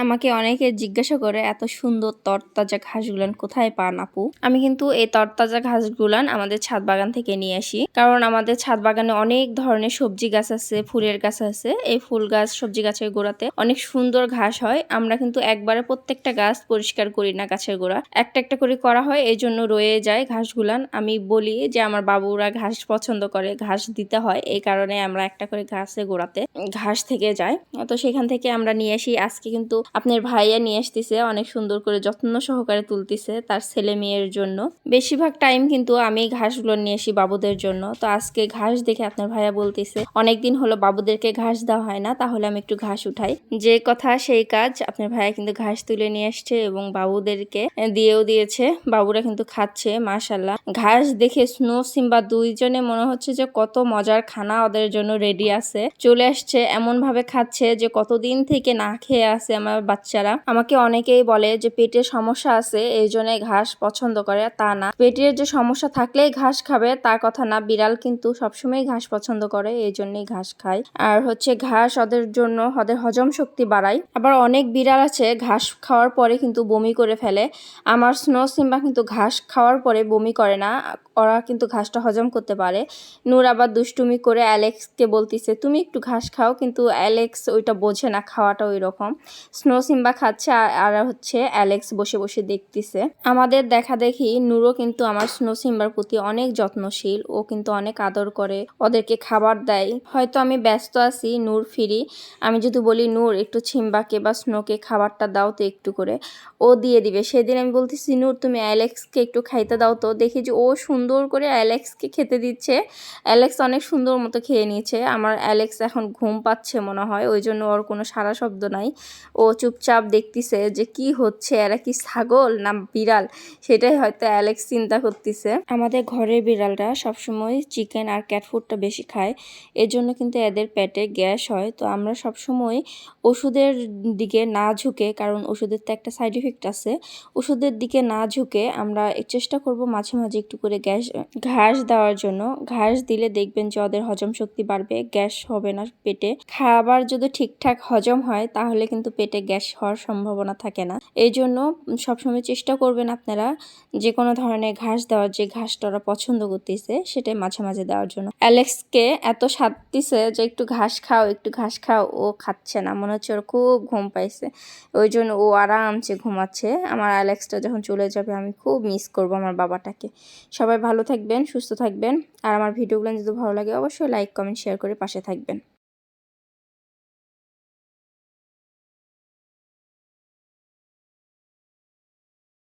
আমাকে অনেকে জিজ্ঞাসা করে, এত সুন্দর তরতাজা ঘাসগুলান কোথায় পান আপু? আমি কিন্তু এই তরতাজা ঘাসগুলান আমাদের ছাদ বাগান থেকে নিয়ে আসি। কারণ আমাদের ছাদ বাগানে অনেক ধরনের সবজি গাছ আছে, ফুলের গাছ আছে। এই ফুল গাছ, সবজি গাছের গোড়াতে অনেক সুন্দর ঘাস হয়। আমরা কিন্তু একবারে প্রত্যেকটা গাছ পরিষ্কার করি না গাছের গোড়া। একটা একটা করে করা হয় এই জন্য রয়ে যায় ঘাসগুলান। আমি বলি যে, আমার বাবুরা ঘাস পছন্দ করে, ঘাস দিতে হয়। এই কারণে আমরা একটা করে ঘাসে গোড়াতে ঘাস থেকে যায়। তো সেখান থেকে আমরা নিয়ে আসি। আজকে কিন্তু আপনার ভাইয়া নিয়ে আসতেছে, অনেক সুন্দর করে যত্ন সহকারে তুলতেছে তার ছেলে মেয়ের জন্য। বেশিরভাগ টাইম কিন্তু আমি ঘাসগুলো নিয়ে আসি বাবুদের জন্য। তো আজকে ঘাস দেখে আপনার ভাইয়া বলতেছে, অনেকদিন হলো বাবুদেরকে ঘাস দেওয়া হয় না, তাহলে আমি একটু ঘাস উঠাই। যে কথা, সেই কাজ আপনার ভাইয়া কিন্তু ঘাস তুলে নিয়ে আসছে এবং বাবুদেরকে দিয়েও দিয়েছে। বাবুরা কিন্তু খাচ্ছে মাশাল্লাহ ঘাস দেখে স্নো সিম্বা দুইজনে মনে হচ্ছে যে কত মজার খানা ওদের জন্য রেডি আছে। চলে আসছে এমন ভাবে খাচ্ছে যে কতদিন থেকে না খেয়ে আছে আমার বাচ্চারা। আমাকে অনেকেই বলে যে, পেটের সমস্যা আছে, এই জন্য ঘাস পছন্দ করে, তা না। পেটের যে সমস্যা থাকলেই ঘাস খাবে তার কথা না। বিড়াল কিন্তু সবসময় ঘাস পছন্দ করে, এই জন্যই ঘাস খায়। আর হচ্ছে ঘাস ওদের জন্য, ওদের হজম শক্তি বাড়ায়। আবার অনেক বিড়াল আছে, ঘাস খাওয়ার পরে কিন্তু বমি করে ফেলে। আমার স্নো সিম্বা কিন্তু ঘাস খাওয়ার পরে বমি করে না, ওরা কিন্তু ঘাসটা হজম করতে পারে। নূর আবার দুষ্টুমি করে অ্যালেক্সকে বলতিছে, তুমি একটু ঘাস খাও। কিন্তু অ্যালেক্স ওইটা বোঝে না, খাওয়াটা ওই রকম স্নো সিম্বা খাচ্ছে আর- হচ্ছে অ্যালেক্স বসে বসে দেখতেছে। আমাদের দেখা দেখি নূরও কিন্তু আমার স্নো সিম্বার প্রতি অনেক যত্নশীল। ও কিন্তু অনেক আদর করে, ওদেরকে খাবার দেয়। হয়তো আমি ব্যস্ত আছি, নূর ফিরি। আমি যদি বলি, নূর, একটু ছিম্বাকে বা স্নোকে খাবারটা দাও তো একটু করে। ও দিয়ে দিবে। সেদিন আমি বলতেছি, নূর, তুমি অ্যালেক্সকে একটু খাইতে দাও তো। দেখি যে ও সুন্দর করে অ্যালেক্সকে খেতে দিচ্ছে। অ্যালেক্স অনেক সুন্দর মতো খেয়ে নিয়েছে। আমার অ্যালেক্স এখন ঘুম পাচ্ছে মনে হয়, ওই জন্য ওর কোনো সারা শব্দ নাই। ও চুপচাপ দেখতেছে যে কি হচ্ছে, এরা কি ছাগল না বিড়াল? সেটাই হয়তো অ্যালেক্স চিন্তা করতেছে। আমাদের ঘরের বিড়ালরা সবসময় চিকেন আর ক্যাট ফুডটা বেশি খায়। এর জন্য কিন্তু এদের পেটে গ্যাস হয়। তো আমরা সবসময় ওষুধের দিকে না ঝুঁকে, কারণ ওষুধের তো একটা সাইড ইফেক্ট আছে। ওষুধের দিকে না ঝুঁকে আমরা চেষ্টা করব মাঝে মাঝে একটু করে গ্যাস, ঘাস দেওয়ার জন্য। ঘাস দিলে দেখবেন যে ওদের হজম শক্তি বাড়বে, গ্যাস হবে না পেটে। খাবার যদি ঠিকঠাক হজম হয়, তাহলে কিন্তু পেটে গ্যাস হওয়ার সম্ভাবনা থাকে না। এই জন্য সবসময় চেষ্টা করবেন আপনারা যে কোনো ধরনের ঘাস দেওয়ার যে ঘাসটা ওরা পছন্দ করতেছে, সেটাই মাঝে মাঝে দেওয়ার জন্য। অ্যালেক্সকে এত স্বাদ দিছে যে একটু ঘাস খাও, একটু ঘাস খাও, ও খাচ্ছে না। মনে হচ্ছে ওর খুব ঘুম পাইছে। ওই জন্য ও আরামসে ঘুমাচ্ছে। আমার অ্যালেক্সটা যখন চলে যাবে, আমি খুব মিস করব আমার বাবাটাকে। সবাই ভালো থাকবেন, সুস্থ থাকবেন। আর আমার ভিডিওগুলো যদি ভালো লাগে, অবশ্যই লাইক কমেন্ট শেয়ার করে পাশে থাকবেন।